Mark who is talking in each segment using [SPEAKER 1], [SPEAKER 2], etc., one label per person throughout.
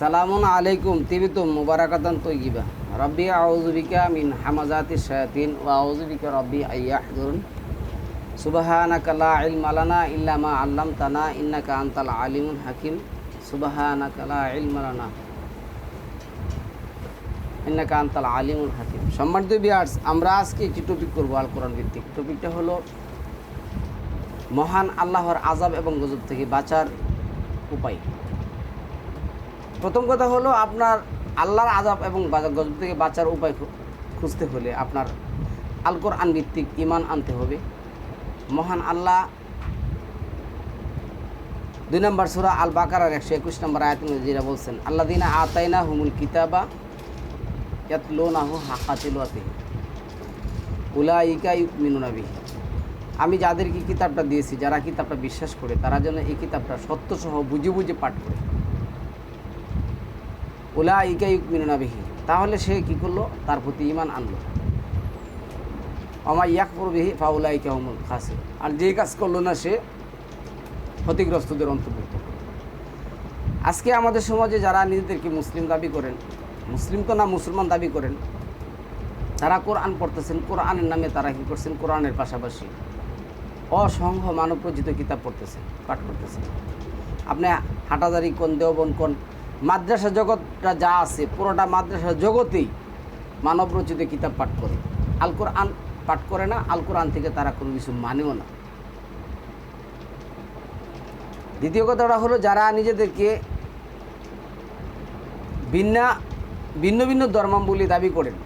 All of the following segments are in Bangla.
[SPEAKER 1] সালামুন আলাইকুম তিবিতুম মুবারাকাতান তৈগিবা রব্বি আউজুবিকা মিন হামাজাতি শায়াতিন ওয়া আউজুবিকা রব্বি আইয়াহদুরুন সুবহানাকা লা ইলমা লানা ইল্লা মা আল্লামতানা ইন্নাকা আনতাল আলিমুল হাকিম। সুবহানাকা লা ইলমা লানা ইন্নাকা আনতাল আলিমুল হাকিম। সম্মানিত বিয়ার্স আমরা আজকে একটি টপিক করব আল কোরআন ভিত্তিক। টপিকটা হলো মহান আল্লাহর আজাব এবং গজব থেকে বাঁচার উপায়। প্রথম কথা হলো আপনার আল্লাহর আজাব এবং গজব থেকে বাঁচার উপায় খুঁজতে হলে আপনার আল কোরআন ভিত্তিক ইমান আনতে হবে। মহান আল্লাহ দুই নম্বর সুরা আল বাকারার একশো একুশ নম্বর আয়াত যেটা বলছেন আল্লাহ দিনা আতাইনা হুমুল কিতাবা ইয়াতলুনাহু হাকাতিলুয়াতি উলাইকা ইউমিনুনা বিহি। আমি যাদেরকে কিতাবটা দিয়েছি, যারা কিতাবটা বিশ্বাস করে, তারা যেন এই কিতাবটা সত্যসহ বুঝে বুঝে পাঠ করে। ওলা ইকা ইউকমিনা বিহি। তাহলে সে কি করল? তার প্রতি ইমান আনলো। আমার ইয়াকপুর বিহি ফাউলা ইকা হমুল খাসে আর যে কাজ করল না সে ক্ষতিগ্রস্তদের অন্তর্ভুক্ত। আজকে আমাদের সমাজে যারা নিজেদেরকে মুসলিম দাবি করেন, মুসলিম তো না, মুসলমান দাবি করেন, তারা কোরআন পড়তেছেন, কোরআনের নামে তারা কী করছেন? কোরআনের পাশাপাশি অসংখ্য মানবরচিত কিতাব পড়তেছেন, পাঠ করতেছেন। আপনি হাটাদারি কোন দেওবন কোন মাদ্রাসা জগৎটা যা আছে, পুরোটা মাদ্রাসা জগতেই মানবরচিত কিতাব পাঠ করে। আল কোরআন পাঠ করে না, আল কোরআন থেকে তারা কোনো কিছু মানেও না। দ্বিতীয় কথাটা হলো, যারা নিজেদেরকে ভিন্না, ভিন্ন ভিন্ন ধর্মাবলী দাবি করেন,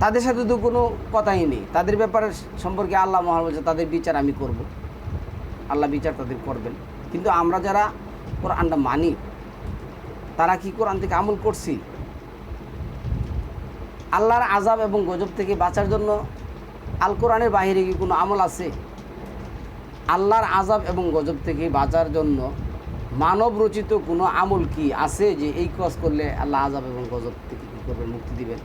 [SPEAKER 1] তাদের সাথে তো কোনো কথাই নেই। তাদের ব্যাপারে সম্পর্কে আল্লাহ মহান বলছে, তাদের বিচার আমি করব। আল্লাহ বিচার তাদের করবেন। কিন্তু আমরা যারা কোরআনটা মানি তারা কি কোরআন থেকে আমল করছি? আল্লাহর আজাব এবং গজব থেকে বাঁচার জন্য আল কোরআনের বাহিরে কি কোনো আমল আছে? আল্লাহর আজাব এবং গজব থেকে বাঁচার জন্য মানব রচিত কোনো আমল কি আছে যে এই কাজ করলে আল্লাহ আজাব এবং গজব থেকে কী করবেন মুক্তি দিবেন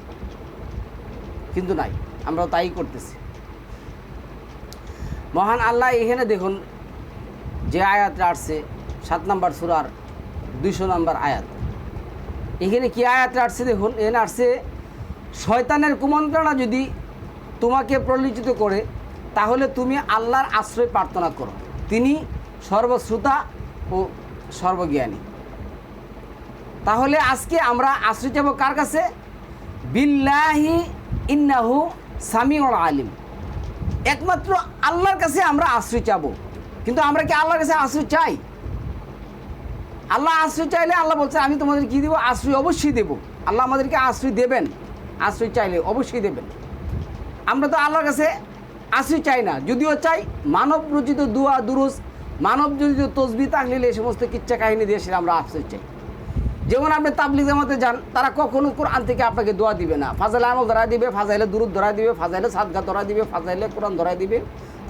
[SPEAKER 1] কিন্তু নাই আমরা তাই করতেছি। মহান আল্লাহ এখানে দেখুন যে আয়াতটা আসছে, সাত নম্বর সুরার দুইশো নম্বর আয়াত। এখানে কি আয়াতটা আসছে দেখুন, এখানে আসছে, শয়তানের কুমন্ত্রণা যদি তোমাকে প্রলিচিত করে, তাহলে তুমি আল্লাহর আশ্রয় প্রার্থনা করো। তিনি সর্বশ্রোতা ও সর্বজ্ঞানী। তাহলে আজকে আমরা আশ্রয় যাব কার কাছে? বিল্লাহি ইন্নাহু সামিউল আলিম। একমাত্র আল্লাহর কাছে আমরা আশ্রয় চাবো। কিন্তু আমরা কি আল্লাহর কাছে আশ্রয় চাই? আল্লাহ আশ্রয় চাইলে আল্লাহ বলছে, আমি তোমাদের কি দেবো? আশ্রয় অবশ্যই দেবো। আল্লাহ আমাদেরকে আশ্রয় দেবেন। আশ্রয় চাইলে অবশ্যই দেবেন। আমরা তো আল্লাহর কাছে আশ্রয় চাই না, যদিও চাই। মানব রচিত দুয়া দুরুস মানব রচিত তসবি, তাহলিল, এই সমস্ত কিচ্ছা কাহিনী দিয়ে সেটা আমরা আশ্রয় চাই। যেমন আপনি তাবলিগ জামাতে যান, তারা কখনো কোরআন থেকে আপনাকে দোয়া দিবে না। ফাজাইলে আমল ধরা দিবে, ফাজাইলে দুরুদ ধরা দিবে, ফাজাইলে সাদগা ধরা দিবে, ফাজাইলে কোরআন ধরা দিবে,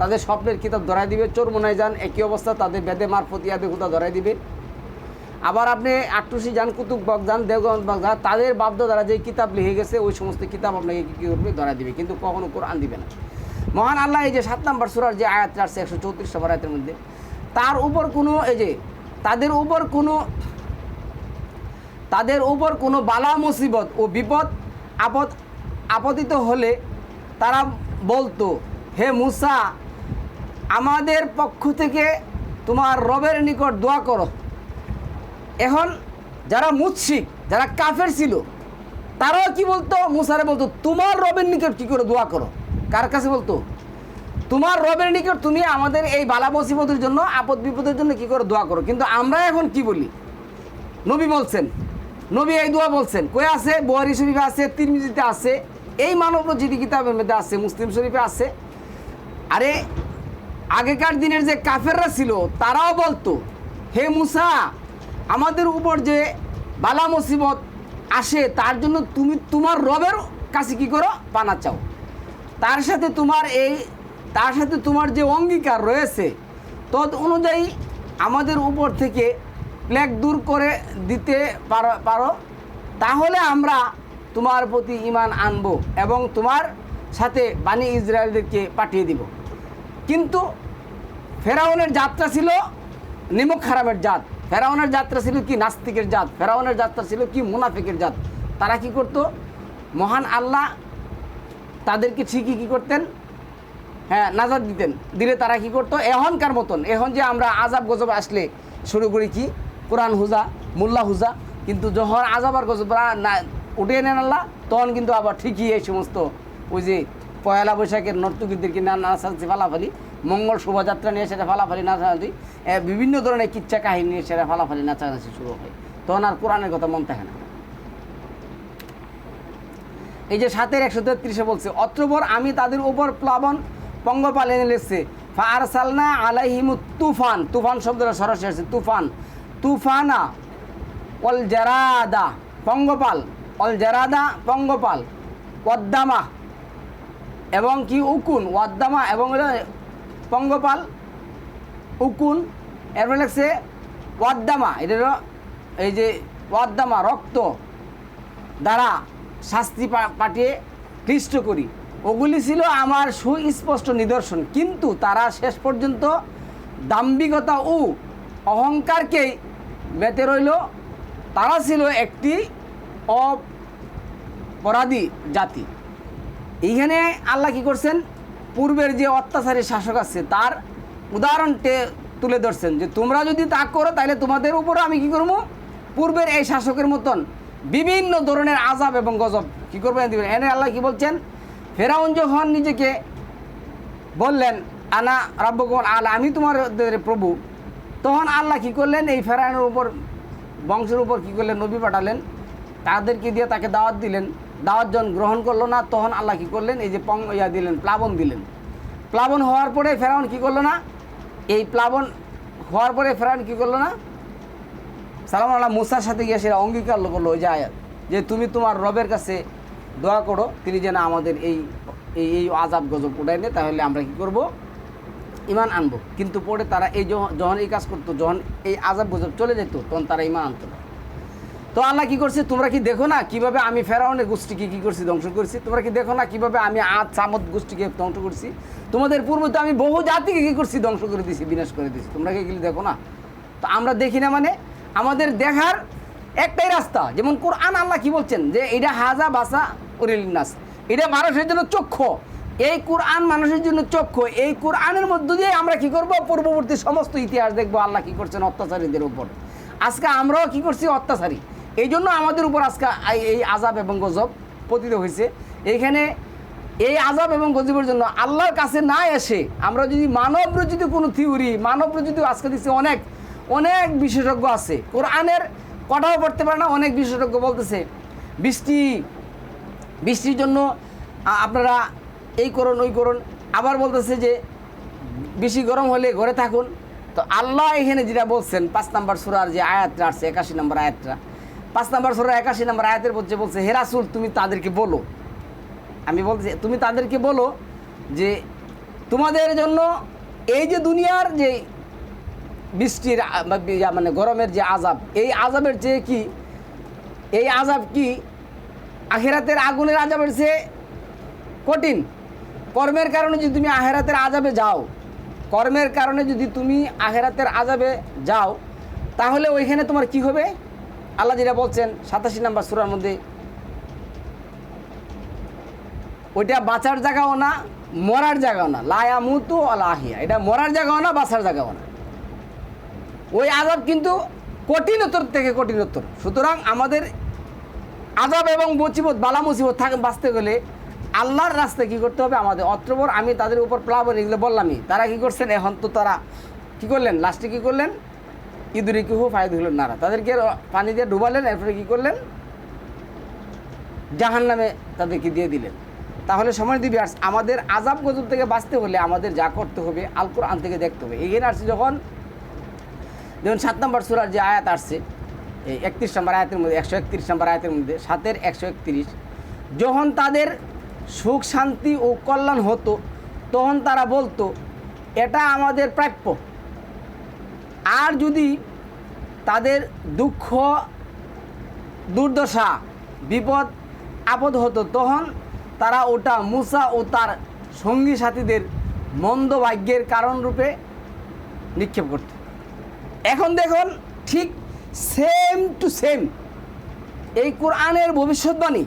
[SPEAKER 1] তাদের স্বপ্নের কিতাব ধরাই দিবে, চোর মনায় যান, একই অবস্থা, তাদের বেদে মারফত, ইয়াদে হুদা ধরাই দিবে। আবার আপনি আটটুসি যান, কুতুব যান, দেওগঞ্জ বক যান, তাদের বাপদাদারা যে কিতাব লিখে গেছে, ওই সমস্ত কিতাব আপনাকে কী কী করবে? ধরা দিবে। কিন্তু কখনো কোরআন দিবে না। মহান আল্লাহ এই যে সাত নম্বর সুরার যে আয়াত আসছে, একশো চৌত্রিশ নম্বর আয়াতের মধ্যে, তার উপর কোনো, এই যে, তাদের উপর কোনো, তাদের উপর কোনো বালা, মুসিবত ও বিপদ আপদ আপতিত হলে তারা বলতো, হে মুসা, আমাদের পক্ষ থেকে তোমার রবের নিকট দোয়া করো। এখন যারা মুৎসিক যারা কাফের ছিল, তারাও কি বলতো? মুসারে বলতো, তোমার রবের নিকট কী করে দোয়া করো? কার কাছে বলতো? তোমার রবের নিকট তুমি আমাদের এই বালা মুসিবতের জন্য, আপদ বিপদের জন্য কি করে দোয়া করো? কিন্তু আমরা এখন কি বলি? নবী বলছেন, নবী এই দোয়া বলছেন, কই আছে? বুহারি শরীফে আছে, তিরমিজিতে আছে, এই মানব রচিত কিতাবের মধ্যে আছে, মুসলিম শরীফে আছে। আরে, আগেকার দিনের যে কাফেররা ছিল, তারাও বলতো, হে মুসা আমাদের উপর যে বালা মুসিবত আসে, তার জন্য তুমি তোমার রবের কাছে কি করো? পানা চাও। তার সাথে তোমার এই তার সাথে তোমার যে অঙ্গীকার রয়েছে, তদ অনুযায়ী আমাদের উপর থেকে প্লেগ দূর করে দিতে পারো পারো। তাহলে আমরা তোমার প্রতি ইমান আনব এবং তোমার সাথে বাণী ইসরায়েলদেরকে পাঠিয়ে দিব। কিন্তু ফেরাউনের যাত্রা ছিল নিমক খারামের জাত। ফেরাউনের যাত্রা ছিল কি নাস্তিকের জাত ফেরাউনের যাত্রা ছিল কি মুনাফিকের জাত তারা কি করত মহান আল্লাহ তাদেরকে ঠিকই কি করতেন হ্যাঁ নাজার দিতেন দিলে তারা কি করতো এখনকার মতন এখন যে আমরা আজাব গজব আসলে শুরু করি কি কোরআন হুজা মোল্লা হুজা কিন্তু যখন আজাব আর গজব না উঠে নেন আল্লাহ তখন কিন্তু আবার ঠিকই এই সমস্ত ওই যে পয়লা বৈশাখের নর্তকীদেরকে না নাচাচ্ছি ফালাফালি মঙ্গল শোভাযাত্রা নিয়ে সেটা ফালাফালি নাচানাচি বিভিন্ন ধরনের কিচ্ছা কাহিনী নিয়ে সেটা ফালাফালি নাচানাচি শুরু হয়। তখন আর কোরআনের কথা মন থাকে না। এই যে সাতের একশো তেত্রিশে বলছে অত্রপর আমি তাদের উপর প্লাবন পঙ্গপাল এনে লিখছে ফারসালনা আলাইহিম তুফান। তুফান শব্দটা সরাসরি আছে তুফান। তুফানা অল জারাদা পঙ্গপাল। অল জারাদা পঙ্গপাল। ওয়াদ্দামা। এবং কি উকুন? ওয়াদ্দামা এবং পঙ্গপাল, উকুন এরপরে লাগছে ওয়াদ্দামা। এটা এই যে ওয়াদ্দামা, রক্ত দ্বারা শাস্তি পাঠিয়ে ক্লিষ্ট করি। ওগুলি ছিল আমার সুস্পষ্ট নিদর্শন। কিন্তু তারা শেষ পর্যন্ত দাম্ভিকতা ও অহংকারকেই মেতে রইল। তারা ছিল একটি অপরাধী জাতি। এইখানে আল্লাহ কি করছেন? পূর্বের যে অত্যাচারী শাসক আছে, তার উদাহরণ টে- তুলে ধরছেন যে, তোমরা যদি তা করো, তাহলে তোমাদের উপরও আমি কি করব? পূর্বের এই শাসকের মতন বিভিন্ন ধরনের আজাব এবং গজব কি করবেন এনে আল্লাহ কি বলছেন? ফেরাউন যখন নিজেকে বললেন, আনা রাব্বকুল আলা আমি তোমার প্রভু। তখন আল্লাহ কি করলেন? এই ফেরাউনের উপর, বংশের উপর কি করলেন? নবী পাঠালেন। তাদেরকে দিয়ে তাকে দাওয়াত দিলেন। দাওয়াত যখন গ্রহণ করল না, তখন আল্লাহ কি করলেন? এই যে পং ইয়া দিলেন, প্লাবন দিলেন। প্লাবন হওয়ার পরে ফেরাউন কি করল না? এই প্লাবন হওয়ার পরে ফেরাউন কি করল না? সালাম আল্লাহ মুসার সাথে গিয়ে সেটা অঙ্গীকার করল ওই যে আয়াত, যে তুমি তোমার রবের কাছে দোয়া করো, তিনি যেন আমাদের এই এই এই আজাব গজব উঠাই নেয়, তাহলে আমরা কি করব? ইমান আনব। কিন্তু পরে তারা এই যখন যখন এই কাজ করতো, যখন এই আজাব গজব চলে যেত, তখন তারা ইমান আনতো না। তো আল্লাহ কি করছে? তোমরা কি দেখো না কীভাবে আমি ফেরাউনের গোষ্ঠীকে কি করছি? ধ্বংস করছি। তোমরা কি দেখো না কীভাবে আমি আজ সামদ গোষ্ঠীকে ধ্বংস করছি? তোমাদের পূর্বে তো আমি বহু জাতিকে কি করছি? ধ্বংস করে দিয়েছি বিনাশ করে দিয়েছি তোমরা কি দেখো না? তো আমরা দেখি না মানে আমাদের দেখার একটাই রাস্তা। যেমন কোরআন আল্লাহ কি বলছেন? যে এটা হাজা বাসা উরিলিনাস এটা মানুষের জন্য চক্ষু। এই কোরআন মানুষের জন্য চক্ষু। এই কোরআনের মধ্য দিয়ে আমরা কি করব? পূর্ববর্তী সমস্ত ইতিহাস দেখব আল্লাহ কি করছেন অত্যাচারীদের উপর। আজকে আমরাও কি করছি? অত্যাচারী। এই জন্য আমাদের উপর আজকে এই- আজাব এবং গজব পতিত হয়েছে। এইখানে এই আজাব এবং গজবের জন্য আল্লাহর কাছে না এসে আমরা যদি মানব রচিত কোনো থিওরি মানব রচিত আজকে দিচ্ছে অনেক অনেক বিশেষজ্ঞ আছে। কোরআনের কথাও পড়তে পারে না, অনেক বিশেষজ্ঞ বলতেছে, বৃষ্টি, বৃষ্টির জন্য আপনারা এই করুন, ওই করুন। আবার বলতেছে যে বেশি গরম হলে ঘরে থাকুন। তো আল্লাহ এখানে যেটা বলছেন, পাঁচ নাম্বার সুরার যে আয়াতটা আসছে, একাশি নম্বর আয়াতটা পাঁচ নাম্বার সুরা একাশি নম্বর আয়াতের বলছে বলছে হেরাসুল তুমি তাদেরকে বলো। আমি বলছি, তুমি তাদেরকে বলো যে তোমাদের জন্য এই যে দুনিয়ার যে বৃষ্টির মানে গরমের যে আজাব এই আজাবের চেয়ে কি, এই আজাব কি আখেরাতের আগুনের আজাবের চেয়ে কঠিন? কর্মের কারণে যদি তুমি আখেরাতের আজাবে যাও, কর্মের কারণে যদি তুমি আখেরাতের আজাবে যাও, তাহলে ওইখানে তোমার কি হবে? আল্লাহ যেটা বলছেন, সাতাশি নাম্বার সুরার মধ্যে, ওইটা বাঁচার জায়গাও না, মরার জায়গাও না। লায়া মুতু আলাহিয়া এটা মরার জায়গাও না, বাঁচার জায়গাও না। ওই আজাব কিন্তু কঠিনতর থেকে কঠিনতর। সুতরাং আমাদের আজাব এবং মুসিবত, বালা মুসিবত থাকে বাঁচতে গেলে আল্লাহর রাস্তায় কী করতে হবে? আমাদের অত্রবর, আমি তাদের উপর প্লাবন, এগুলো বললামই। তারা কি করছেন? এখন তো তারা কি করলেন? লাস্টে কি করলেন? ইঁদুরি কি হো, ফায়দ হলেন নারা। তাদেরকে পানি দিয়ে ডুবালেন, এরপরে কি করলেন? জাহান নামে তাদেরকে দিয়ে দিলেন। তাহলে সময় দিবি, আর আমাদের আজাব গজব থেকে বাঁচতে হলে আমাদের যা করতে হবে আল কোরআন থেকে দেখতে হবে। এখানে আসছে যখন যেমন সাত নম্বর সুরার যে আয়াত আসছে, এই একত্রিশ নম্বর আয়াতের মধ্যে, একশো একত্রিশ নম্বর আয়াতের মধ্যে, সাতের একশো একত্রিশ, যখন তাদের সুখ, শান্তি ও কল্যাণ হতো, তখন তারা বলতো, এটা আমাদের প্রাপ্য। আর যদি তাদের দুঃখ, দুর্দশা, বিপদ, আপদ হতো, তখন তারা ওটা মুসা ও তার সঙ্গী সাথীদের মন্দ ভাগ্যের কারণ রূপে নিক্ষেপ করত। এখন দেখুন, ঠিক সেম টু সেম এই কোরআনের ভবিষ্যৎবাণী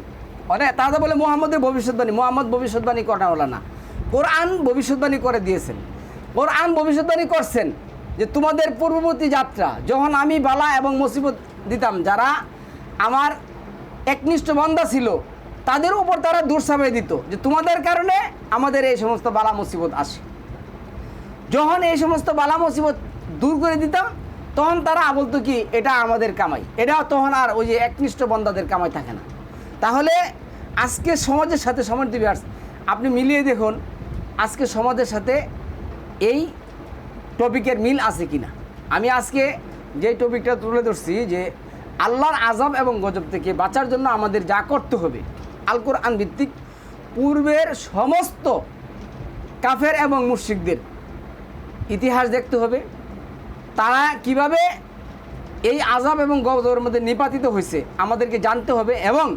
[SPEAKER 1] মানে তারা বলে মোহাম্মদের ভবিষ্যৎবাণী, মোহাম্মদ ভবিষ্যৎবাণী করাওয়ালা না। কোরআন ভবিষ্যৎবাণী করে দিয়েছেন। কোরআন ভবিষ্যৎবাণী করছেন। যে তোমাদের পূর্ববর্তী যাত্রা, যখন আমি বালা এবং মুসিবত দিতাম, যারা আমার একনিষ্ঠ বন্ধা ছিল, তাদের উপর তারা দূর সাবাই দিত যে তোমাদের কারণে আমাদের এই সমস্ত বালা মুসিবত আসে। যখন এই সমস্ত বালা মুসিবত দূর করে দিতাম, তখন তারা বলতো কি, এটা আমাদের কামাই। এটা তখন আর ওই যে একনিষ্ঠ বন্দাদের কামাই থাকে না। তাহলে আজকে সমাজের সাথে সমাজ দিবিয়ার্স আপনি মিলিয়ে দেখুন, আজকে সমাজের সাথে এই টপিকের মিল আছে কিনা? আমি আজকে যে টপিকটা তুলে ধরছি যে আল্লাহর আজাব এবং গজব থেকে বাঁচার জন্য আমাদের যা করতে হবে আল কোরআন ভিত্তিক পূর্বের সমস্ত কাফের এবং মুশরিকদের ইতিহাস দেখতে হবে। তারা কীভাবে এই আজাব এবং গজবের মধ্যে নিপাতিত হয়েছে আমাদেরকে জানতে হবে এবং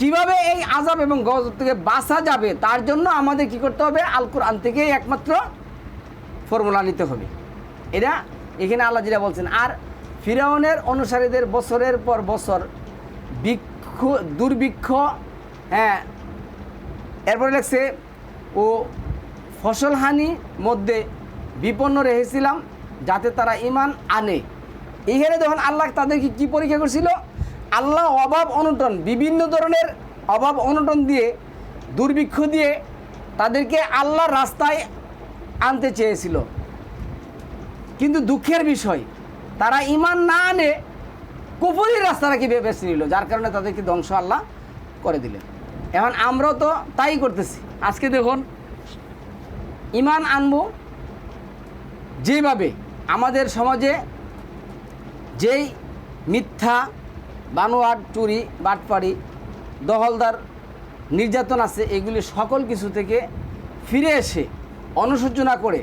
[SPEAKER 1] কীভাবে এই আজাব এবং গজব থেকে বাঁচা যাবে তার জন্য আমাদের কি করতে হবে? আল কোরআন থেকেই একমাত্র ফর্মুলা নিতে হবে। এটা এখানে আল্লাহ যেটা বলছেন, আর ফিরাউনের অনুসারীদের বছরের পর বছর বৃক্ষ, দুর্ভিক্ষ হ্যাঁ এরপরে লেখছে, ও ফসলহানি মধ্যে বিপন্ন রেখেছিলাম যাতে তারা ইমান আনে। এখানে যখন আল্লাহ তাদেরকে কি পরীক্ষা করছিল? আল্লাহ অভাব অনটন, বিভিন্ন ধরনের অভাব অনটন দিয়ে, দুর্ভিক্ষ দিয়ে তাদেরকে আল্লাহর রাস্তায় আনতে চেয়েছিল। কিন্তু দুঃখের বিষয়, তারা ইমান না আনে কুপুরির রাস্তাটা কি বেছে নিল, যার কারণে তাদেরকে ধ্বংস আল্লাহ করে দিলেন। এখন আমরাও তো তাই করতেছি। আজকে দেখুন ইমান আনব যেভাবে আমাদের সমাজে যেই মিথ্যা, বানোয়াট, চুরি, বাটপাড়ি দহলদার নির্যাতন আছে, এগুলি সকল কিছু থেকে ফিরে এসে অনুশোচনা করে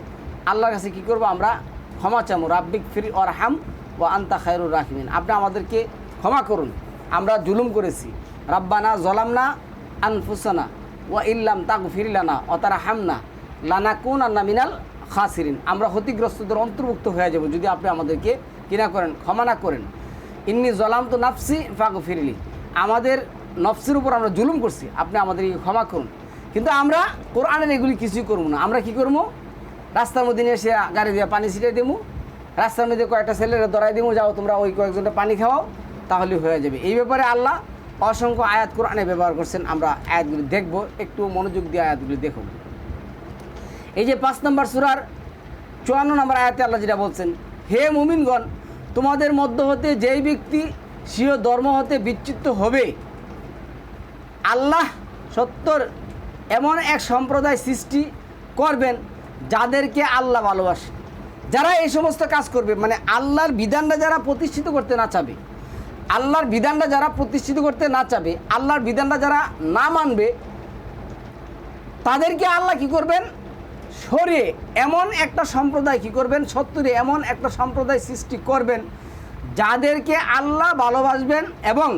[SPEAKER 1] আল্লাহর কাছে কী করব আমরা? ক্ষমা চামো রাব্বিক ফির অর হাম ও আন্তা খায়রুর রাখমিন আপনি আমাদেরকে ক্ষমা করুন। আমরা জুলুম করেছি। রাব্বানা জলামনা আনফুসানা ও ইল্লাম তাক ফিরিলানা ও তারা হামনা লানা কোন আন্না মিনাল খাসিরিন। আমরা ক্ষতিগ্রস্তদের অন্তর্ভুক্ত হয়ে যাব। যদি আপনি আমাদেরকে কিনা করেন, ক্ষমা না করেন। ইন্নি জলাম তো নাফসি ফাঁক ফিরিলি আমাদের নফসের উপর আমরা জুলুম করছি। আপনি আমাদেরকে ক্ষমা করুন। কিন্তু আমরা কোরআনের এগুলি কিছুই করব না। আমরা কি করব? রাস্তার মধ্যে নিয়ে এসে গাড়ি দিয়ে পানি ছিটিয়ে দেবো। রাস্তার মধ্যে কয়েকটা ছেলেরা দরাই দেবো, যাও তোমরা ওই কয়েকজনটা পানি খাওয়াও, তাহলে হয়ে যাবে। এই ব্যাপারে আল্লাহ অসংখ্য আয়াত কোরআনে ব্যবহার করছেন। আমরা আয়াতগুলি দেখব, একটু মনোযোগ দিয়ে আয়াতগুলি দেখুন এই যে পাঁচ নম্বর সুরার চুয়ান্ন নম্বর আয়াতে আল্লাহ যেটা বলছেন, হে মুমিনগণ, তোমাদের মধ্য হতে যেই ব্যক্তি স্বীয় ধর্ম হতে বিচ্যুত হবে, আল্লাহ সত্তর এমন এক সম্প্রদায় সৃষ্টি করবেন যাদেরকে আল্লাহ ভালোবাসে। যারা এই সমস্ত কাজ করবে মানে আল্লাহর বিধানটা যারা প্রতিষ্ঠিত করতে না চাবে, আল্লাহর বিধানটা যারা প্রতিষ্ঠিত করতে না চাবে, আল্লাহর বিধানটা যারা না মানবে, তাদেরকে আল্লাহ কি করবেন? সরিয়ে এমন একটা সম্প্রদায় কি করবেন? সত্তরে এমন একটা সম্প্রদায় সৃষ্টি করবেন যাদেরকে আল্লাহ ভালোবাসবেন এবং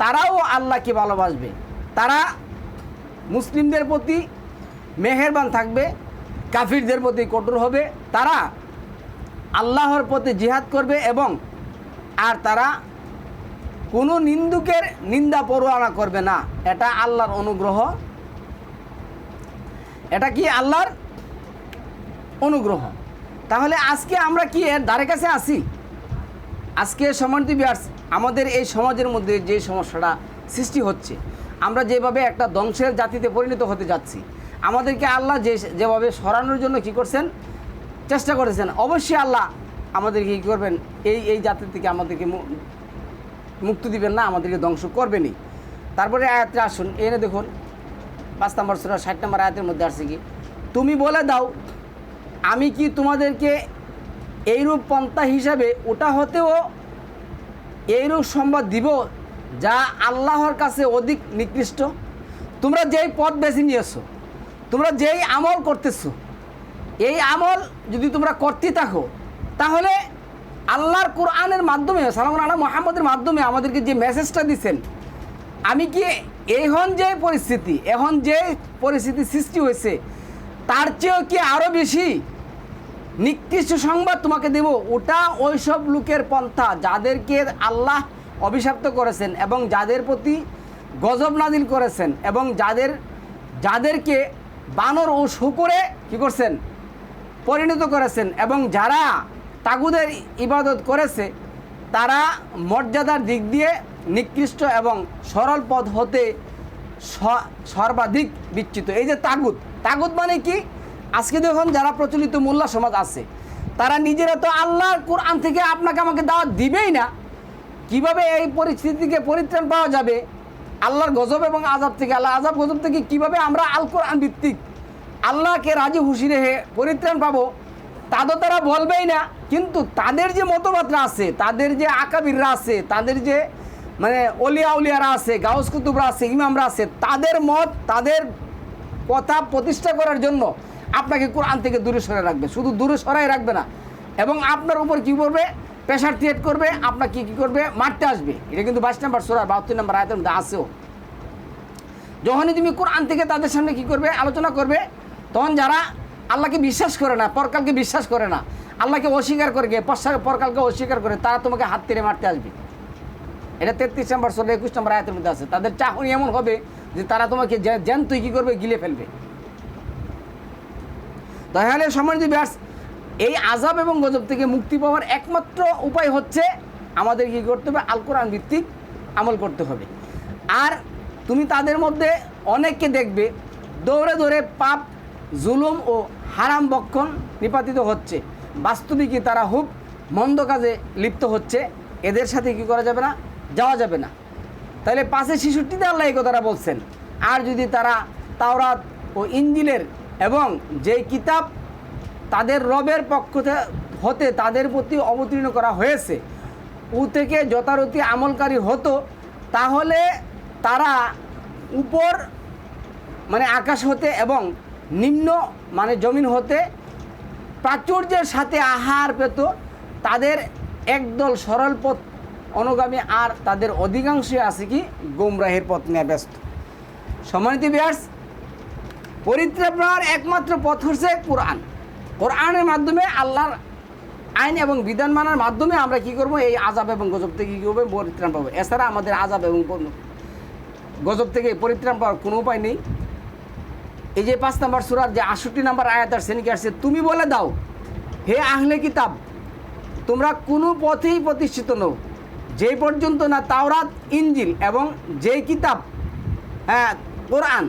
[SPEAKER 1] তারাও আল্লাহকে ভালোবাসবে। তারা মুসলিমদের প্রতি মেহেরবান থাকবে, কাফিরদের প্রতি কঠোর হবে, তারা আল্লাহর প্রতি জিহাদ করবে এবং আর তারা কোনো নিন্দুকের নিন্দা পরোয়ানা করবে না। এটা আল্লাহর অনুগ্রহ। এটা কি আল্লাহর অনুগ্রহ? তাহলে আজকে আমরা কি এর ধারে কাছে আসি আজকে সমান্ত বিয়ার্স আমাদের এই সমাজের মধ্যে যে সমস্যাটা সৃষ্টি হচ্ছে আমরা যেভাবে একটা ধ্বংসের জাতিতে পরিণত হতে যাচ্ছি, আমাদেরকে আল্লাহ যে যেভাবে সরানোর জন্য কি করছেন, চেষ্টা করেছেন, অবশ্যই আল্লাহ আমাদেরকে কী করবেন, এই এই জাতির থেকে আমাদেরকে মুক্তি দিবেন না, আমাদেরকে ধ্বংস করবেনই। তারপরে আয়াতে আসুন, এনে দেখুন, পাঁচ নম্বর সুরা, ষাট নম্বর আয়াতের মধ্যে আসছে কি, তুমি বলে দাও, আমি কি তোমাদেরকে এইরূপ পন্থা হিসাবে ওটা হতেও এইরূপ সম্বাদ দিব যা আল্লাহর কাছে অধিক নিকৃষ্ট, তোমরা যেই পথ বেছে নিয়েছো, তোমরা যেই আমল করতেছো, এই আমল যদি তোমরা করতে থাকো, তাহলে আল্লাহর কোরআনের মাধ্যমে সালাম আলা মোহাম্মদের মাধ্যমে আমাদেরকে যে মেসেজটা দিচ্ছেন আমি কি এখন যে পরিস্থিতি এখন যে পরিস্থিতি সৃষ্টি হয়েছে, তার চেয়েও কি আরও বেশি নিকৃষ্ট সংবাদ তোমাকে দেব? ওটা ওইসব লোকের পন্থা, যাদেরকে আল্লাহ অভিশপ্ত করেছেন এবং যাদের প্রতি গজব নাদিল করেছেন এবং যাদের, যাদেরকে বানর ও শুকুরে কি করছেন? পরিণত করেছেন এবং যারা তাগুদের ইবাদত করেছে, তারা মর্যাদার দিক দিয়ে নিকৃষ্ট এবং সরল পথ হতে সর্বাধিক বিচ্যুত। এই যে তাগুত তাগুত মানে কি? আজকে দেখুন যারা প্রচলিত মোল্লা সমাজ আছে, তারা নিজেরা তো আল্লাহর কোরআন থেকে আপনাকে আমাকে দাওয়াত দিবেই না। কীভাবে এই পরিস্থিতি থেকে পরিত্রাণ পাওয়া যাবে? আল্লাহর গজব এবং আজাব থেকে আল্লাহ আজাব গজব থেকে কীভাবে আমরা আল কোরআন ভিত্তিক আল্লাহকে রাজি খুশি রেখে পরিত্রাণ পাবো? তা তো তারা বলবেই না। কিন্তু তাদের যে মতবাদরা আছে, তাদের যে আকাবিররা আছে, তাদের যে মানে অলিয়া উলিয়ারা আছে, গাউস কুতুবরা আছে, ইমামরা আছে, তাদের মত, তাদের কথা প্রতিষ্ঠা করার জন্য আপনাকে কোরআন থেকে দূরে সরে রাখবে। শুধু দূরে সরাই রাখবে না। এবং আপনার উপর কী করবে? প্রেশার ক্রিয়েট করবে আপনাকে কী করবে? মারতে আসবে। এটা কিন্তু বাইশ নাম্বার সোরা, বাহাত্তর নাম্বার আয়তের মধ্যে আসেও যখনই তুমি কোরআন থেকে তাদের সামনে কি করবে? আলোচনা করবে, তখন যারা আল্লাহকে বিশ্বাস করে না, পরকালকে বিশ্বাস করে না, আল্লাহকে অস্বীকার করে, গিয়ে পরকালকে অস্বীকার করে, তারা তোমাকে হাত তেড়ে মারতে আসবে। এটা তেত্রিশ নম্বর ষোলো একুশ নম্বর আয়াতের মধ্যে আছে। তাদের চাহনি এমন হবে যে তারা তোমাকে জ্যান তুই কী করবে, গিলে ফেলবে। তাহলে সম্মানিত ব্যাস এই আজাব এবং গজব থেকে মুক্তি পাওয়ার একমাত্র উপায় হচ্ছে আমাদের কী করতে হবে? আল কোরআন ভিত্তিক আমল করতে হবে। আর তুমি তাদের মধ্যে অনেককে দেখবে, দৌড়ে দৌড়ে পাপ, জুলুম ও হারাম বক্ষণ নিপাতিত হচ্ছে। বাস্তবিকই তারা খুব মন্দ কাজে লিপ্ত হচ্ছে। এদের সাথে কি করা যাবে না? যাওয়া যাবে না। তাহলে পাশে শিশুটিতে আল্লাহ এই কথাটা বলছেন, আর যদি তারা তাওরাত ও ইঞ্জিলের এবং যে কিতাব তাদের রবের পক্ষ হতে তাদের প্রতি অবতীর্ণ করা হয়েছে। উ থেকে যথারতি আমলকারী হতো, তাহলে তারা উপর মানে আকাশ হতে এবং নিম্ন মানে জমিন হতে প্রাচুর্যের সাথে আহার পেত, তাদের একদল সরল পথ অনুগামী আর তাদের অধিকাংশই আছে কি গোমরাহের পথ নিয়ে ব্যস্ত। সম্মানিত ব্যাস পরিত্রাণ একমাত্র পথ হচ্ছে কোরআন। কোরআনের মাধ্যমে আল্লাহর আইন এবং বিধান মানার মাধ্যমে আমরা কি করব? এই আজাব এবং গজব থেকে কী করব পরিত্রাণ পাবো। এছাড়া আমাদের আজাব এবং গজব থেকে পরিত্রাণ পাওয়ার কোনো উপায় নেই। এই যে পাঁচ নাম্বার সুরার যে আষট্টি নাম্বার আয়াতার শ্রেণীকে আসছে, তুমি বলে দাও, হে আহলে কিতাব, তোমরা কোনো পথেই প্রতিষ্ঠিত নও। যে পর্যন্ত না তাওরাত ইঞ্জিল এবং যে কিতাব হ্যাঁ কোরআন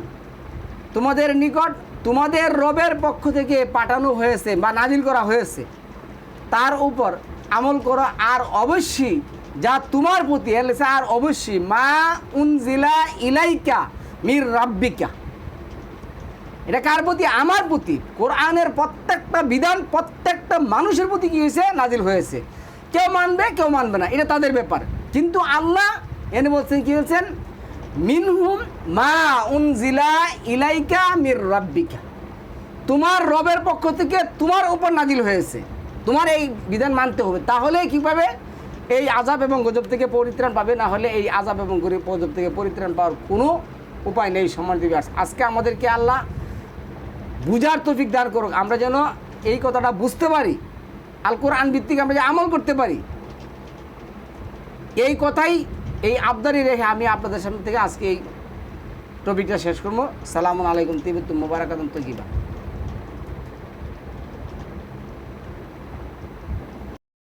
[SPEAKER 1] তোমাদের নিকট তোমাদের রবের পক্ষ থেকে পাঠানো হয়েছে বা নাজিল করা হয়েছে, তার উপর আমল করো। আর অবশ্যই যা তোমার প্রতি আর অবশ্যই মা উনজিলা ইলাইকা মির রাব্বিকা। এটা কার প্রতি? আমার প্রতি। কোরআনের প্রত্যেকটা বিধান, প্রত্যেকটা মানুষের প্রতি কী হয়েছে? নাজিল হয়েছে। কেউ মানবে কেউ মানবে না। এটা তাদের ব্যাপার। কিন্তু আল্লাহ এনে বলছেন, কি বলছেন? মিনহুম মা উনজিলা ইলাইকা মির রাব্বিকা। তোমার রবের পক্ষ থেকে তোমার উপর নাজিল হয়েছে। তোমার এই বিধান মানতে হবে। তাহলে কীভাবে? এই আজাব এবং গজব থেকে পরিত্রাণ পাবে, না হলে এই আজাব এবং গজব থেকে পরিত্রাণ পাওয়ার কোনো উপায় নেই সম্মান দিবে। আজকে আমাদেরকে আল্লাহ বুঝার তৌফিক দান করুক। আমরা যেন এই কথাটা বুঝতে পারি। আল কোরআন ভিত্তিক আমরা যে আমল করতে পারি। এই কথাই এই আবদারি রেখে আমি আপনাদের সামনে থেকে আজকে এই টপিকটা শেষ করব। সালামু আলাইকুম তিবিতুম মোবারকাতুম তৈবা